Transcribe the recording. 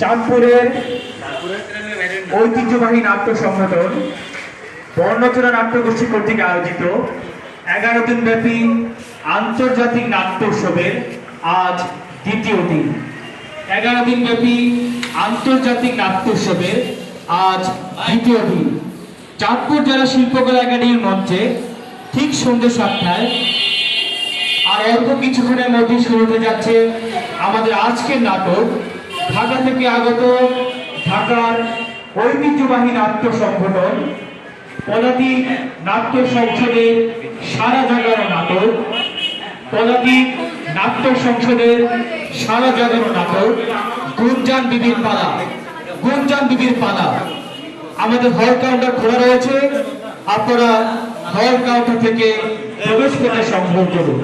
চাঁদপুরের ঐতিহ্যবাহী নাট্য সংগঠন বর্ণচরা নাট্যগোষ্ঠী কর্তৃক আয়োজিত এগারো দিন ব্যাপী আন্তর্জাতিক নাট্য উৎসবের আজ দ্বিতীয় দিন। এগারো দিন ব্যাপী আন্তর্জাতিক নাট্য উৎসবের আজ দ্বিতীয় দিন। চাঁদপুর জেলা শিল্পকলা একাডেমির মঞ্চে ঠিক সন্ধ্যে সাতটায় আর অল্প কিছুক্ষণের মধ্যে শুরু হতে যাচ্ছে আমাদের আজকের নাটক ঢাকা থেকে আগত ঢাকার ঐতিহ্যবাহী নাট্য সংগঠন পদাতিক নাট্য সংসদের সারা জাগানো নাটক পদাতিক নাট্য সংসদের সারা জাগানো নাটক, গুঞ্জান বিবির পালা, গুঞ্জান বিবির পালা। আমাদের হল কাউন্টার খোলা রয়েছে, আপনারা হল কাউন্টার থেকে প্রবেশ পেতে সংগ্রহ করুন।